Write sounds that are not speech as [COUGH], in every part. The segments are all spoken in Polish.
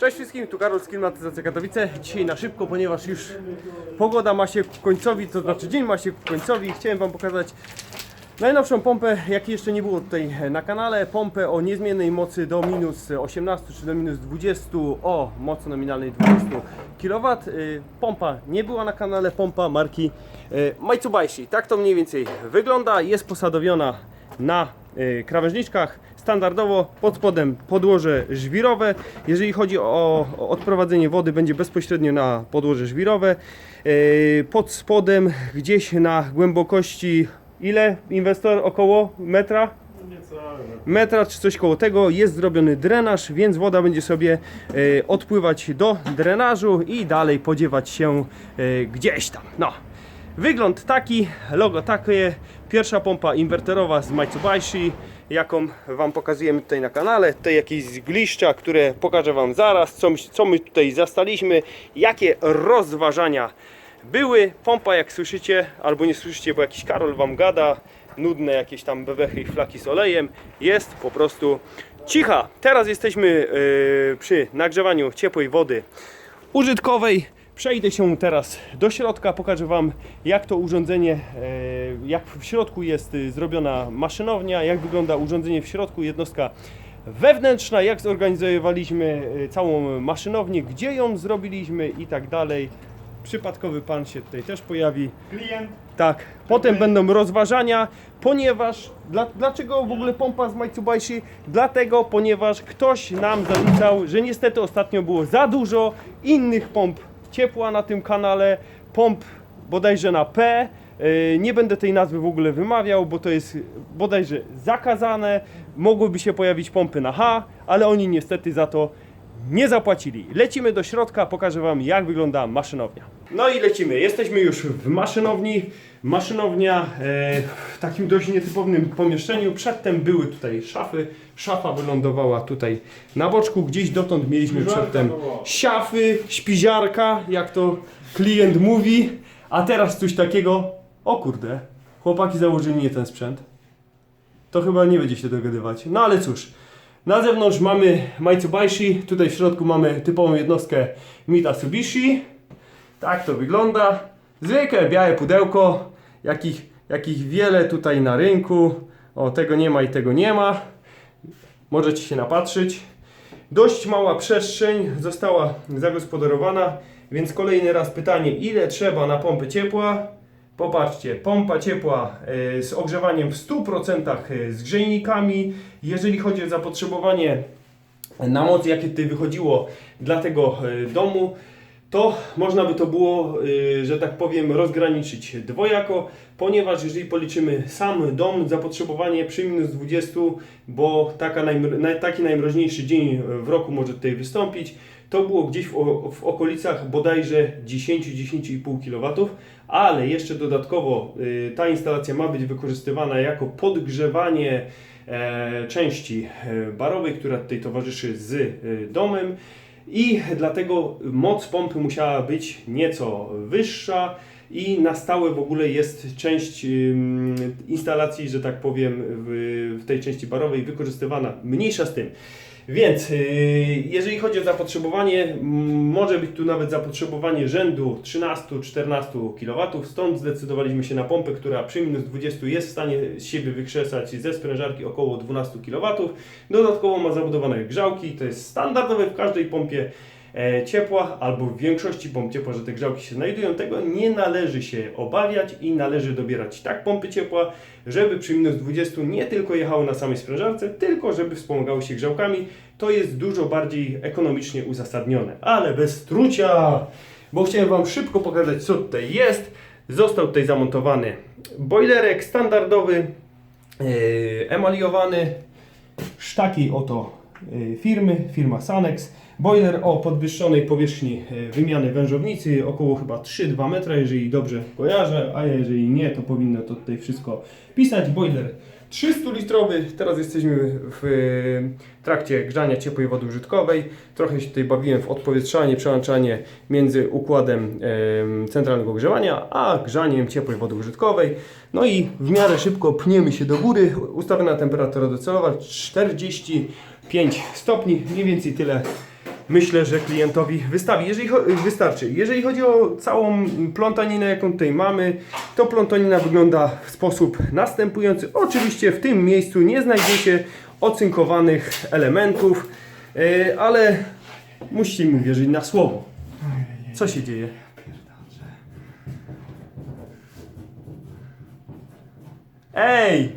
Cześć wszystkim, tu Karol z Klimatyzacja Katowice. Dzisiaj na szybko, ponieważ już pogoda ma się ku końcowi, to znaczy dzień ma się ku końcowi. Chciałem Wam pokazać najnowszą pompę, jakiej jeszcze nie było tutaj na kanale. Pompę o niezmiennej mocy do minus 18 czy do minus 20 o mocy nominalnej 20 kW. Y, Pompa nie była na kanale, pompa marki y, Mitsubishi. Tak to mniej więcej wygląda. Jest posadowiona na y, krawężniczkach. Standardowo pod spodem podłoże żwirowe. Jeżeli chodzi o, odprowadzenie wody, będzie bezpośrednio na podłoże żwirowe. Y, Pod spodem gdzieś na głębokości ile inwestor? Około metra? metra czy coś koło tego jest zrobiony drenaż, więc woda będzie sobie e, odpływać do drenażu i dalej podziewać się e, gdzieś tam. No. Wygląd taki, logo takie, pierwsza pompa inwerterowa z Mitsubishi, jaką Wam pokazujemy tutaj na kanale. Tutaj jakieś zgliszcza, które pokażę Wam zaraz, co, my- co my tutaj zastaliśmy, jakie rozważania były. Pompa jak słyszycie, albo nie słyszycie, bo jakiś Karol Wam gada, nudne jakieś tam bebechy i flaki z olejem, jest po prostu cicha. Teraz jesteśmy yy, przy nagrzewaniu ciepłej wody użytkowej. Przejdę się teraz do środka, pokażę Wam jak to urządzenie, e, jak w środku jest y, zrobiona maszynownia, jak wygląda urządzenie w środku, jednostka wewnętrzna, jak zorganizowaliśmy y, całą maszynownię, gdzie ją zrobiliśmy i tak dalej. Przypadkowy pan się tutaj też pojawi. Klient Tak, potem będą rozważania, ponieważ dla, dlaczego w ogóle pompa z Mitsubishi? Dlatego, ponieważ ktoś nam zarzucał, że niestety ostatnio było za dużo innych pomp ciepła na tym kanale, pomp bodajże na P. Yy, Nie będę tej nazwy w ogóle wymawiał, bo to jest bodajże zakazane. Mogłyby się pojawić pompy na H, ale oni niestety za to nie zapłacili. Lecimy do środka, pokażę Wam jak wygląda maszynownia. No i lecimy. Jesteśmy już w maszynowni. Maszynownia e, w takim dość nietypownym pomieszczeniu. Przedtem były tutaj szafy. Szafa wylądowała tutaj na boczku. Gdzieś dotąd mieliśmy przedtem siafy, śpiziarka, jak to klient mówi. A teraz coś takiego. O kurde, chłopaki założyli nie ten sprzęt. To chyba nie będzie się dogadywać. No ale cóż. Na zewnątrz mamy Mitsubishi, tutaj w środku mamy typową jednostkę Mitsubishi. Tak to wygląda. Zwykłe białe pudełko, jakich, jakich wiele tutaj na rynku. O, tego nie ma i tego nie ma. Możecie się napatrzyć. Dość mała przestrzeń została zagospodarowana, więc kolejny raz pytanie, ile trzeba na pompę ciepła? Popatrzcie, pompa ciepła e, z ogrzewaniem w 100% z grzejnikami. Jeżeli chodzi o zapotrzebowanie na moc, jakie tutaj wychodziło dla tego e, domu, to można by to było, e, że tak powiem, rozgraniczyć dwojako, ponieważ jeżeli policzymy sam dom, zapotrzebowanie przy minus 20, bo taka taki najmroźniejszy dzień w roku może tutaj wystąpić, to było gdzieś w, w okolicach bodajże 10-10,5 kW, ale jeszcze dodatkowo y, ta instalacja ma być wykorzystywana jako podgrzewanie e, części e, barowej, która tutaj towarzyszy z y, domem i dlatego moc pompy musiała być nieco wyższa i na stałe w ogóle jest część instalacji, że tak powiem, w tej części barowej wykorzystywana. Mniejsza z tym. Więc yy, jeżeli chodzi o zapotrzebowanie, może być tu nawet zapotrzebowanie rzędu 13-14 kW, stąd zdecydowaliśmy się na pompę, która przy minus 20 jest w stanie z siebie wykrzesać ze sprężarki około 12 kW. Dodatkowo ma zabudowane grzałki, to jest standardowe w każdej pompie ciepła albo w większości pomp ciepła, że te grzałki się znajdują. Tego nie należy się obawiać i należy dobierać tak pompy ciepła, żeby przy minus 20 nie tylko jechało na samej sprężarce, tylko żeby wspomagało się grzałkami. To jest dużo bardziej ekonomicznie uzasadnione. Ale bez trucia, bo chciałem Wam szybko pokazać co tutaj jest. Został tutaj zamontowany boilerek standardowy, yy, emaliowany, sztakiej oto firmy, firma Sanex. Boiler o podwyższonej powierzchni y, wymiany wężownicy, około chyba 3-2 metra, jeżeli dobrze kojarzę, a jeżeli nie, to powinno to tutaj wszystko pisać. Boiler 300 litrowy, teraz jesteśmy w y, trakcie grzania ciepłej wody użytkowej. Trochę się tutaj bawiłem w odpowietrzanie, przełączanie między układem em, centralnego grzewania, a grzaniem ciepłej wody użytkowej. No i w miarę szybko pniemy się do góry. Ustawiona temperatura docelowa 45 stopni, mniej więcej tyle myślę, że klientowi wystawi. Jeżeli wystarczy. Jeżeli chodzi o całą plątaninę, jaką tutaj mamy, to plątanina wygląda w sposób następujący. Oczywiście w tym miejscu nie znajdziecie ocynkowanych elementów, e, ale musicie mi wierzyć na słowo. Co się dzieje? Ej!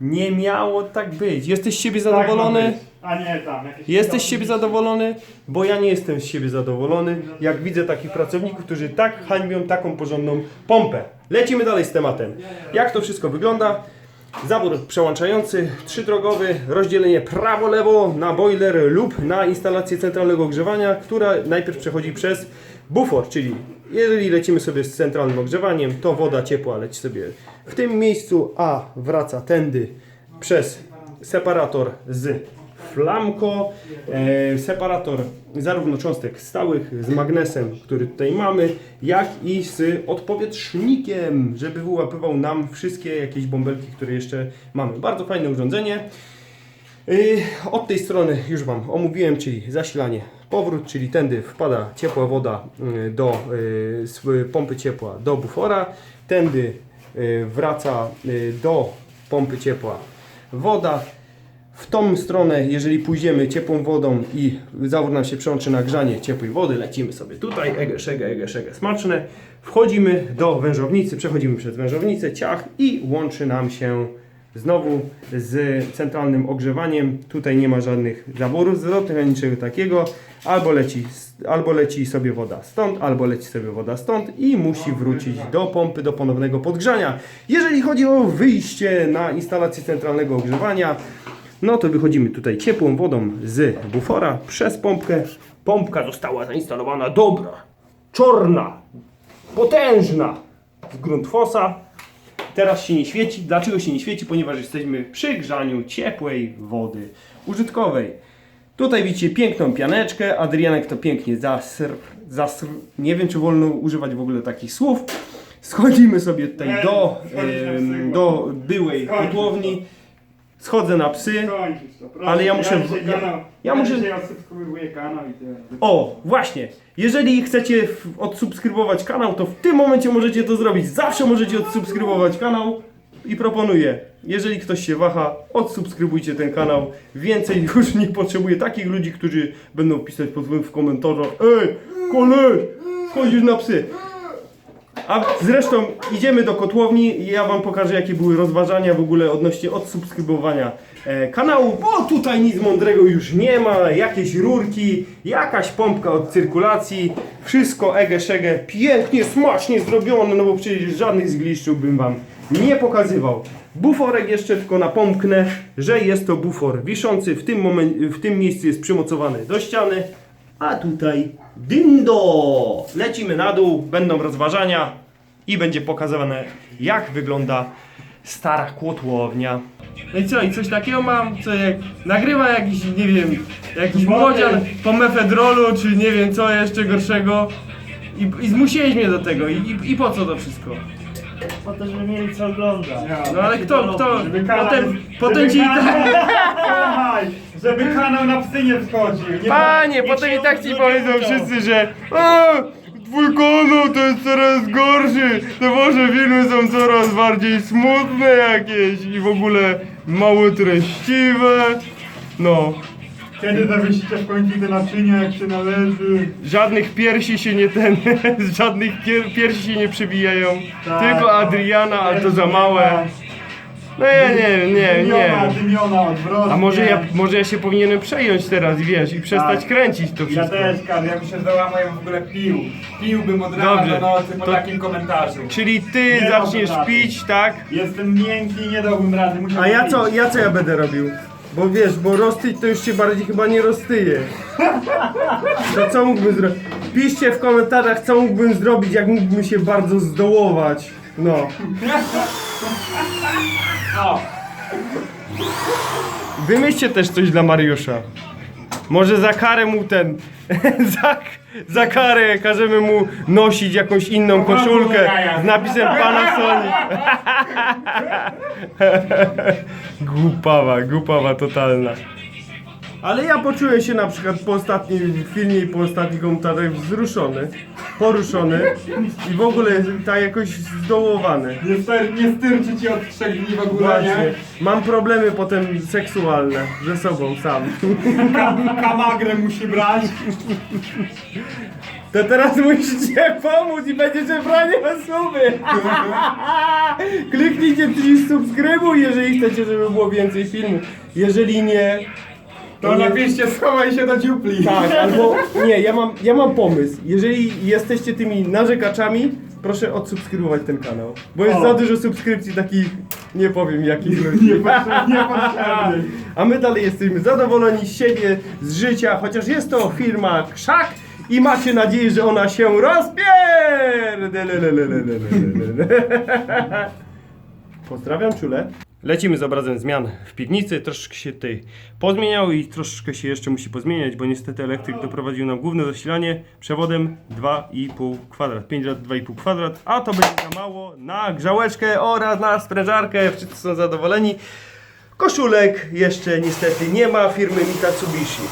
Nie miało tak być. Jesteś z siebie zadowolony? Tak ma być. A nie tam. Jakieś Jesteś z siebie zadowolony? Bo ja nie jestem z siebie zadowolony, jak widzę takich pracowników, którzy tak hańbią taką porządną pompę. Lecimy dalej z tematem. Jak to wszystko wygląda? Zabór przełączający, trzydrogowy, rozdzielenie prawo-lewo na boiler lub na instalację centralnego ogrzewania, która najpierw przechodzi przez bufor, czyli jeżeli lecimy sobie z centralnym ogrzewaniem, to woda ciepła leci sobie w tym miejscu, a wraca tędy przez separator z flamko, e, separator zarówno cząstek stałych z magnesem, który tutaj mamy, jak i z odpowietrznikiem, żeby wyłapywał nam wszystkie jakieś bąbelki, które jeszcze mamy. Bardzo fajne urządzenie. Yy, Od tej strony już Wam omówiłem, czyli zasilanie, powrót, czyli tędy wpada ciepła woda yy, do z pompy ciepła do bufora, tędy wraca do pompy ciepła woda. W tą stronę, jeżeli pójdziemy ciepłą wodą i zawór nam się przełączy na grzanie ciepłej wody, lecimy sobie tutaj, ege, szege, ege, szege, smaczne. Wchodzimy do wężownicy, przechodzimy przez wężownicę, ciach i łączy nam się znowu z centralnym ogrzewaniem. Tutaj nie ma żadnych zaworów zwrotnych niczego takiego. Albo leci, albo leci sobie woda stąd, albo leci sobie woda stąd i musi wrócić do pompy do ponownego podgrzania. Jeżeli chodzi o wyjście na instalację centralnego ogrzewania, no to wychodzimy tutaj ciepłą wodą z bufora przez pompkę. Pompka została zainstalowana dobra, czarna, potężna z gruntfosa. Teraz się nie świeci. Dlaczego się nie świeci? Ponieważ jesteśmy przy grzaniu ciepłej wody użytkowej. Tutaj widzicie piękną pianeczkę. Adrianek to pięknie zasr, zasr. Nie wiem, czy wolno używać w ogóle takich słów. Schodzimy sobie tutaj do, do byłej kotłowni. Schodzę na psy. To, proszę. Ale ja muszę- dzisiaj ja- kanał, ja muszę- dzisiaj odsubskrybuję kanał i tyle. O, właśnie. Jeżeli chcecie odsubskrybować kanał, to w tym momencie możecie to zrobić. Zawsze możecie odsubskrybować kanał i proponuję. Jeżeli ktoś się waha, odsubskrybujcie ten kanał. Więcej [LAUGHS] już nie potrzebuję takich ludzi, którzy będą pisać pod w komentarzach Ej, koleś, chodzisz na psy. A zresztą idziemy do kotłowni i ja wam pokażę jakie były rozważania w ogóle odnośnie odsubskrybowania e, kanału, bo tutaj nic mądrego już nie ma, jakieś rurki, jakaś pompka od cyrkulacji, wszystko ege szege, pięknie, smacznie zrobione, no bo przecież żadnych zgliszczów bym wam nie pokazywał. Buforek jeszcze tylko napomknę, że jest to bufor wiszący, w tym, momen- w tym miejscu jest przymocowany do ściany, a tutaj dyndo! Lecimy na dół, będą rozważania i będzie pokazywane jak wygląda stara kłotłownia. No i co, i coś takiego mam, co jak nagrywa jakiś, nie wiem, jakiś młodzian po mefedrolu, czy nie wiem co jeszcze gorszego i, i zmusiłeś mnie do tego I, i, i po co to wszystko? Po to, żeby mieli co oglądać. No ale kto, kto, potem, potem ci i tak... [LAUGHS] Żeby kanał na psy nie wchodził. Nie Panie, niech potem się i tak ci powiedzą wszyscy, że twój kanał to jest coraz gorszy, te wasze filmy są coraz bardziej smutne jakieś i w ogóle mało treściwe. No, Kiedy zawiesicie w końcu te naczynia jak się należy? żadnych piersi się nie ten, [LAUGHS] żadnych pier, piersi się nie przybijają, Tak. tylko Adriana, ale to za małe. No nie, nie, nie, Dymiona, nie. dymiona odwrotnie. A może ja, może ja się powinienem przejąć teraz, wiesz, i przestać Tak. kręcić to Ja wszystko. też, Karl, ja bym się załamał, w ogóle pił. Piłbym od rana Dobrze, do nocy po to- takim komentarzu. Czyli ty Nie zaczniesz pić, tak? Jestem miękki i nie dałbym rady, muszę A ja pić. co, ja co ja będę robił? Bo wiesz, bo roztyć to już się bardziej chyba nie roztyje. To co mógłbym zrobić? Piszcie w komentarzach, co mógłbym zrobić, jak mógłbym się bardzo zdołować. No. O, Wymyślcie też coś dla Mariusza. Może za karę mu ten. [LAUGHS] za, za karę każemy mu nosić jakąś inną koszulkę z napisem Panasonic. [LAUGHS] głupawa, głupawa totalna. Ale ja poczułem się na przykład po ostatnim filmie i po ostatnich komentarzach wzruszony, poruszony i w ogóle tak jakoś zdołowany. Nie, ster, nie styrczy ci od trzech dni w ogóle, Właśnie. nie? Mam problemy potem seksualne ze sobą sam. Ka- kamagrę musi brać. To teraz musicie pomóc i będziecie branie suby. Kliknijcie przycisk subskrybuj, jeżeli chcecie, żeby było więcej filmów. Jeżeli nie, To napiszcie, schowaj się do dziupli. Tak, albo nie, ja mam, ja mam pomysł. Jeżeli jesteście tymi narzekaczami, proszę odsubskrybować ten kanał. Bo jest O. za dużo subskrypcji takich, nie powiem jakich ludzi. Niepotrzebnie. A my dalej jesteśmy zadowoleni z siebie, z życia, chociaż jest to firma Krzak i macie nadzieję, że ona się rozpier... [LAUGHS] Pozdrawiam czule. Lecimy z obrazem zmian w piwnicy. Troszeczkę się tutaj pozmieniał i troszeczkę się jeszcze musi pozmieniać, bo niestety elektryk doprowadził nam główne zasilanie przewodem 2,5 kwadrat. 5 lat 2,5 kwadrat, a to będzie za mało na grzałeczkę oraz na sprężarkę. Wszyscy są zadowoleni. Koszulek jeszcze niestety nie ma firmy Mitsubishi.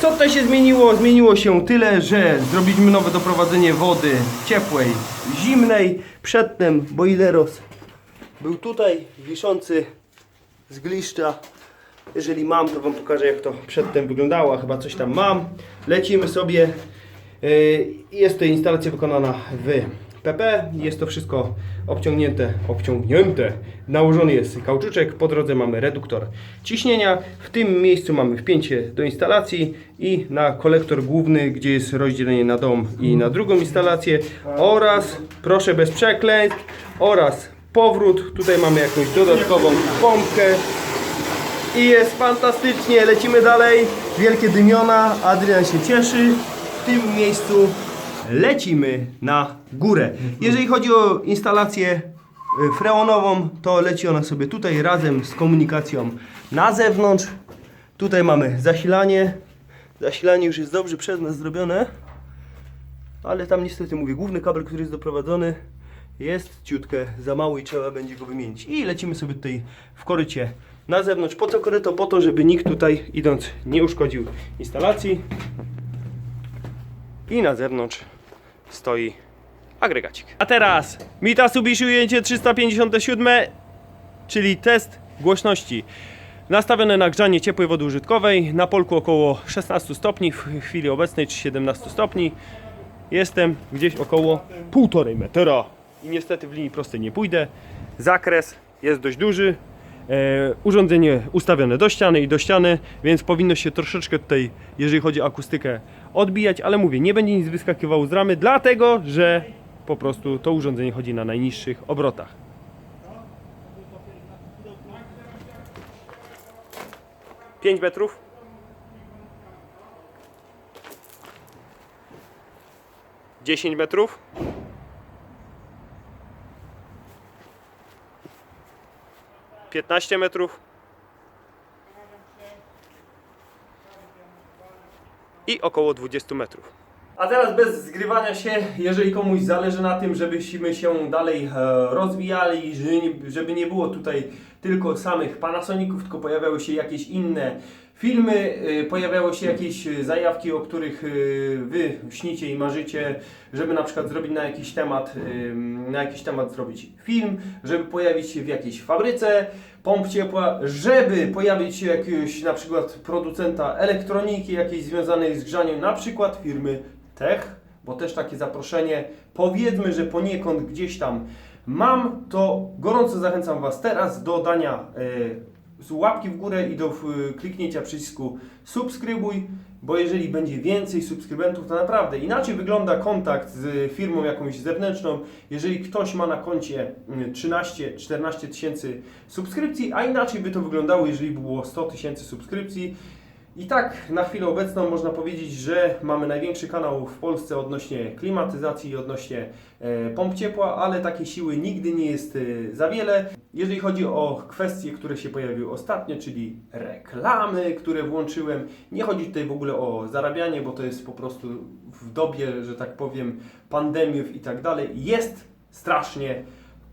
Co tutaj się zmieniło? Zmieniło się tyle, że zrobiliśmy nowe doprowadzenie wody ciepłej, zimnej. Przedtem boileros był tutaj wiszący z gliszcza. Jeżeli mam, to Wam pokażę jak to przedtem wyglądało, chyba coś tam mam. Lecimy sobie. Yy, Jest to instalacja wykonana w PP. Jest to wszystko obciągnięte, obciągnięte. Nałożony jest kauczyczek, po drodze mamy reduktor ciśnienia. W tym miejscu mamy wpięcie do instalacji i na kolektor główny, gdzie jest rozdzielenie na dom i na drugą instalację oraz, proszę bez przekleństw, oraz powrót. Tutaj mamy jakąś dodatkową pompkę. I jest fantastycznie, lecimy dalej. Wielkie dymiona, Adrian się cieszy. W tym miejscu lecimy na górę. Jeżeli chodzi o instalację y, freonową, to leci ona sobie tutaj razem z komunikacją na zewnątrz. Tutaj mamy zasilanie. Zasilanie już jest dobrze przez nas zrobione. Ale tam niestety mówię, główny kabel, który jest doprowadzony jest ciutkę za mały i trzeba będzie go wymienić. I lecimy sobie tutaj w korycie na zewnątrz. Po co koryto? Po to, żeby nikt tutaj idąc nie uszkodził instalacji. I na zewnątrz stoi agregacik. A teraz Mitsubishi ujęcie 357, czyli test głośności. Nastawione na grzanie ciepłej wody użytkowej, na polku około 16 stopni, w chwili obecnej czy 17 stopni. Jestem gdzieś około 1,5 metra i niestety w linii prostej nie pójdę. Zakres jest dość duży. E, urządzenie ustawione do ściany i do ściany, więc powinno się troszeczkę tutaj, jeżeli chodzi o akustykę, odbijać, ale mówię, nie będzie nic wyskakiwało z ramy, dlatego że po prostu to urządzenie chodzi na najniższych obrotach. Pięć metrów. Dziesięć metrów. Piętnaście metrów. I około 20 metrów. A teraz bez zgrywania się, jeżeli komuś zależy na tym, żebyśmy się dalej e, rozwijali, żeby nie, było tutaj tylko samych Panasoników, tylko pojawiały się jakieś inne filmy, e, pojawiały się jakieś e, zajawki, o których e, wy śnicie i marzycie, żeby na przykład zrobić na jakiś temat, na jakiś temat zrobić film, żeby pojawić się w jakiejś fabryce. Pomp ciepła, żeby pojawić się jakiegoś na przykład producenta elektroniki jakiejś związanej z grzaniem, na przykład firmy Tech, bo też takie zaproszenie, powiedzmy, że poniekąd gdzieś tam mam, to gorąco zachęcam Was teraz do dania łapki w górę i do e, kliknięcia przycisku subskrybuj, bo jeżeli będzie więcej subskrybentów, to naprawdę inaczej wygląda kontakt z firmą jakąś zewnętrzną, jeżeli ktoś ma na koncie mm, 13-14 tysięcy subskrypcji, a inaczej by to wyglądało, jeżeli by było 100 tysięcy subskrypcji. I tak na chwilę obecną można powiedzieć, że mamy największy kanał w Polsce odnośnie klimatyzacji i odnośnie e, pomp ciepła, ale takiej siły nigdy nie jest e, za wiele. Jeżeli chodzi o kwestie, które się pojawiły ostatnio, czyli reklamy, które włączyłem, nie chodzi tutaj w ogóle o zarabianie, bo to jest po prostu w dobie, że tak powiem, pandemiów i tak dalej, jest strasznie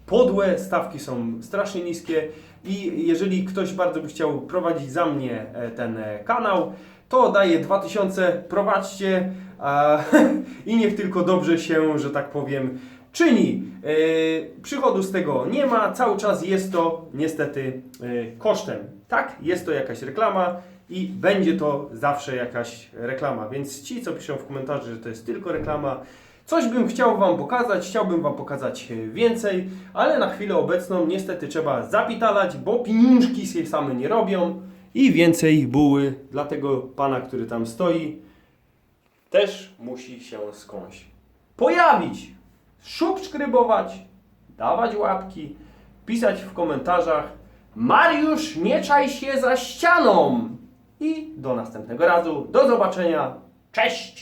podłe, stawki są strasznie niskie i jeżeli ktoś bardzo by chciał prowadzić za mnie e, ten e, kanał, to daje 2000, prowadźcie a, [LAUGHS] i niech tylko dobrze się, że tak powiem, czyni. E, przychodu z tego nie ma, cały czas jest to niestety kosztem. Tak, jest to jakaś reklama i będzie to zawsze jakaś reklama, więc ci, co piszą w komentarzu, że to jest tylko reklama, Coś bym chciał Wam pokazać, chciałbym Wam pokazać więcej, ale na chwilę obecną niestety trzeba zapitalać, bo pieniążki się same nie robią. I więcej buły dla tego pana, który tam stoi, też musi się skądś pojawić, subskrybować, dawać łapki, pisać w komentarzach. Mariusz, nie czaj się za ścianą! I do następnego razu, do zobaczenia, cześć!